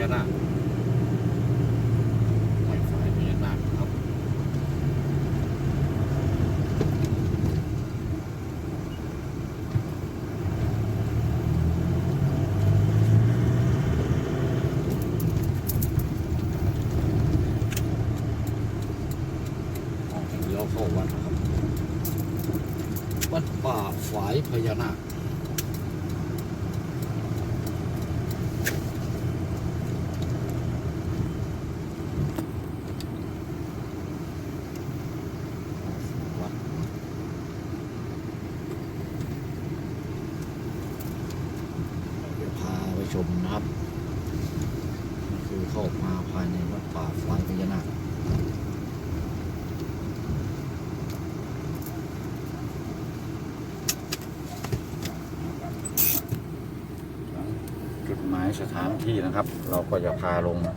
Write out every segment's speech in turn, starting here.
ญานาคห้อยฝายพญานาคครับออกเลี้ยวเข้าวัดนะครับวัดป่าฝายพญานาค วัดเดี๋ยวพาไปช มนะครับคือเข้ามาภายในวัดป่าฝายพญานาคจุดหมายสถานที่นะครับ เราก็จะพาลงครับ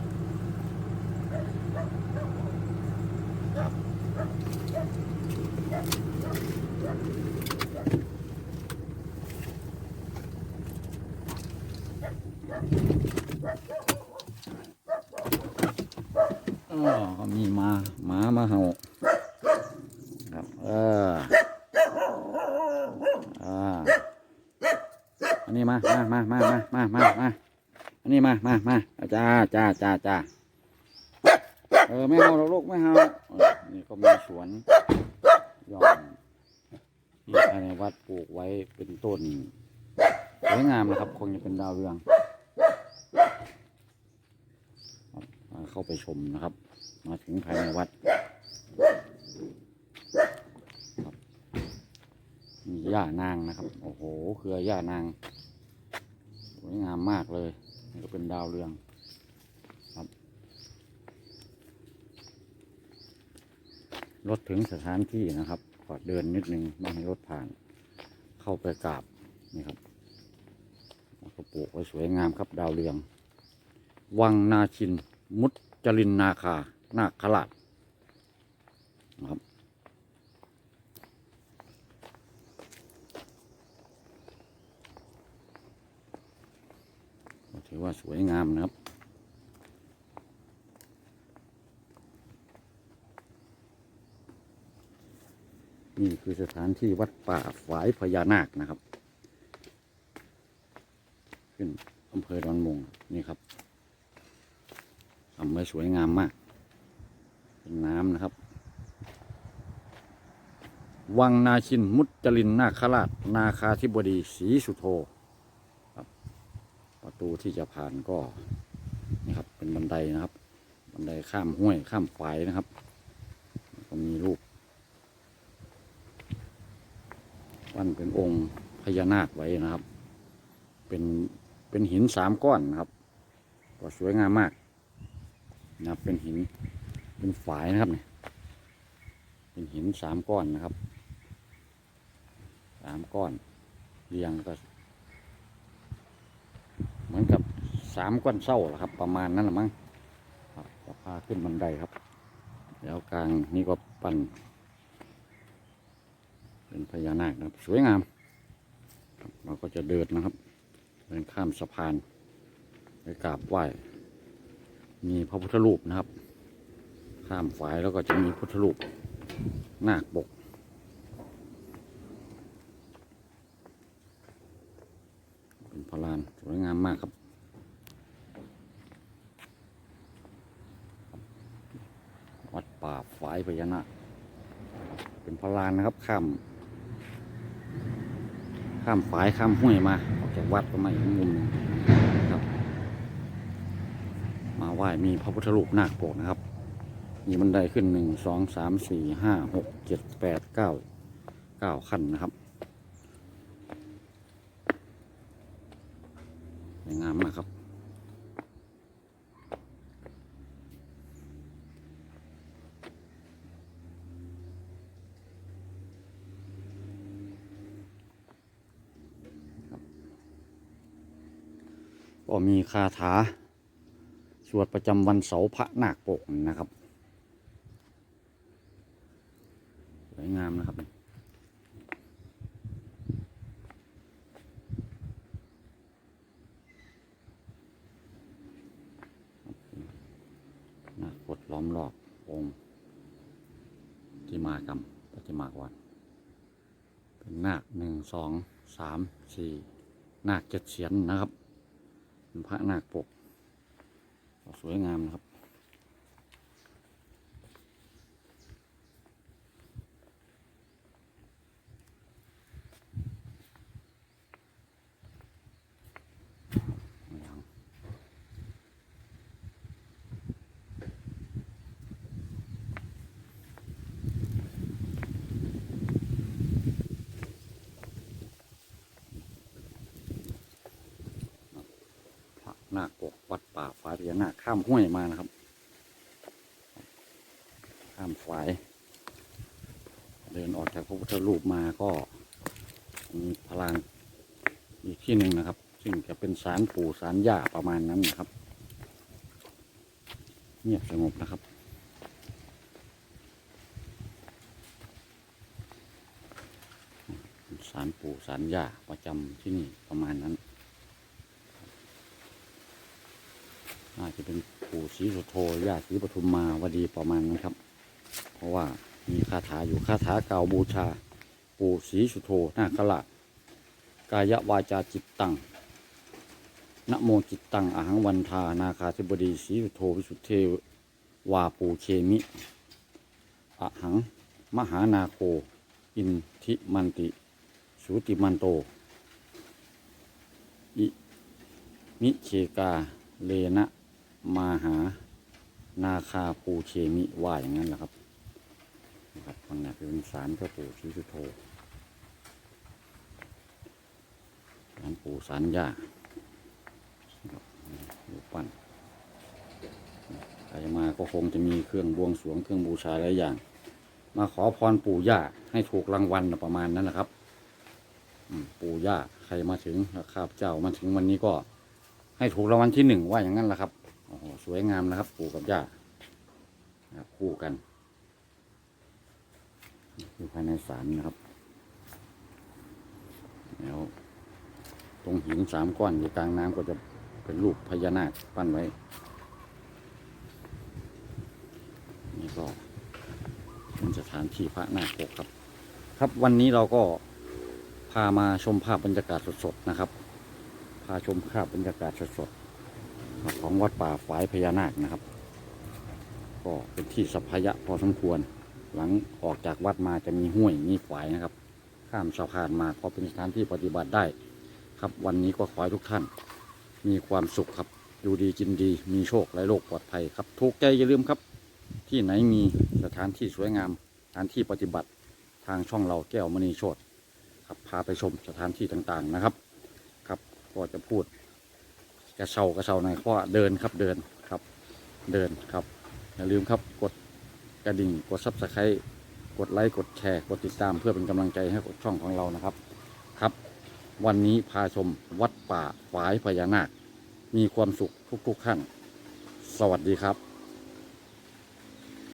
อ๋อ ก็มีมาหมามาเห่าครับ เอออ่าอันนี้มามามามามามามามาอันนี้มามามาจ้าจ้าจ้าจ้าเออไม่เฮาหรอกลูกไม่เฮานี่ก็มีสวนยอมที่ภายในวัดปลูกไว้เป็นต้นสวยงามนะครับ คงจะเป็นดาวเรืองครับมา เข้าไปชมนะครับ มาถึงภายในวัดมีหญ้านางนะครับ โอ้โห เครือหญ้านาง สวยงามมากเลยนี่ก็เป็นดาวเรืองครับรถถึงสถานที่นะครับก็เดินนิดนึงไม่ให้รถผ่าน เข้าไปกราบนี่ครับแล้วก็ปลูกไว้สวยงามครับดาวเรือง วังนาชินมุจ จรินนาคา นาคราชนะครับถือว่าสวยงามนะครับนี่คือสถานที่วัดป่าฝายพญานาคนะครับ ขึ้นอำเภอดอนมงนี่ครับ ทำไว้สวยงามมาก เป็นน้ำนะครับ วังนาชินมุจจรินนาคราช นาคาธิบดีศรีสุโธประตูที่จะผ่านก็นี่ครับเป็นบันไดนะครับ บันไดข้ามห้วยข้ามฝายนะครับก็มีรูปปั้นเป็นองค์พญานาคไว้นะครับ เป็นเป็นหินสามก้อนนะครับ ก็สวยงามมาก นะครับ เป็นหินเป็นฝายนะครับเนี่ยเป็นหินสามก้อนนะครับสามก้อนเรียงก็ เหมือนกับสามก้อนเศร้าแหละครับ ประมาณนั้นแหละมั้งครับก็พาขึ้นบันไดครับ แล้วกลางนี่ก็ปั้นเป็นพญานาคนะครับ สวยงามเราก็จะเดินนะครับ เดินข้ามสะพานไปกราบไหว้ มีพระพุทธรูปนะครับ ข้ามฝายแล้วก็จะมีพุทธรูปนาคปก เป็นพลานสวยงามมากครับ วัดป่าฝายพญานาคเป็นพลานนะครับ ข้าม ข้ามฝายข้ามห้วยมา ออกจากวัดก็มาอีกมุมหนึ่งนะครับ มา ไหว้มีพระพุทธรูปนาคปกนะครับ มีบันไดขึ้นหนึ่งสองสามสี่ห้าหกเจ็ดแปดเก้าเก้าขั้นนะครับสวยงามมากครับก็มีคาถา สวดประจำวันเสาร์พระนาคปกนะครับ สวยงามนะครับนาคปดล้อมรอบองค์ที่มากรรมปฏิมากวันเป็นนาคหนึ่งสองสามสี่นาคเจ็ดเสียนนะครับพระนาคปก สวยงามนะครับ ยังพระนาคปก วัดป่าฝายพญานาคข้ามห้วยมานะครับ ข้ามฝาย เดินออกจากพระพุทธรูปมาก็มีพลังอีกที่หนึ่งนะครับ ซึ่งจะเป็นสารปู่สารย่าประมาณนั้นนะครับ เงียบสงบนะครับสารปู่สารย่าประจำที่นี่ประมาณนั้น น่า จะเป็นปู่ศรีสุโธย่าศรีปทุมมาวดีประมาณนั้นครับ เพราะว่ามีคาถาอยู่คาถาเก่าบูชา ปู่ศรีสุโธนาคละกายวาจาจิตตังนโมจิตตังอหังวันทานาคาธิบดีศรีสุโธวิสุทธเทวาปูเคมิอหัง มหานาโค อินทิมันติ สุติมันโต อิมิเชกาเลนะ มาหานาคาปูเคมิว่าอย่างนั้นแหละครับนะครับมันนะเป็นสารเจ้าปู่ศรีสุโธสารปู่สารย่านะครับรูปปั้นใครมาก็คงจะมีเครื่องบวงสรวงเครื่องบูชาหลายอย่าง มาขอพรปู่ย่าให้ถูกรางวัลประมาณนั้นแหละครับปู่ย่าใครมาถึงข้าพเจ้ามาถึงวันนี้ก็ให้ถูกรางวัลที่หนึ่งว่าอย่างนั้นแหละครับ โอ้โหสวยงามนะครับ ปู่กับย่านะครับคู่กัน อยู่ภายในศาลนะครับ แล้วตรงหินสามก้อนอยู่กลางน้ำก็จะเป็นรูปพญานาคปั้นไว้ นี่ก็เป็นสถานที่พระนาคปกครับ ครับวันนี้เราก็พามาชมภาพบรรยากาศสดๆนะครับ พาชมภาพบรรยากาศสดๆ ของวัดป่าฝายพญานาคนะครับ ก็เป็นที่สัพยะพอสมควร หลังออกจากวัดมาจะมีห้วยมีฝายนะครับ ข้ามสะพานมาก็เป็นสถานที่ปฏิบัติได้ ครับวันนี้ก็ขอให้ทุกท่าน มีความสุขครับอยู่ดีกินดี มีโชคและโรคปลอดภัยครับถูกใจอย่าลืมครับ ที่ไหนมีสถานที่สวยงามสถานที่ปฏิบัติทางช่องเราแก้วมณีโชตครับพาไปชมสถานที่ต่างๆนะครับ ครับก็จะพูด กระเซากระเซาในข้อเดินครับเดินครับเดินครับ อย่าลืมครับกดกระดิ่งกดซับสไครต์กดไลค์กดแชร์กดติดตามเพื่อเป็นกำลังใจให้กับช่องของเรานะครับครับ วันนี้พาชมวัดป่าฝายพญานาค มีความสุขทุกๆขั้นสวัสดีครับ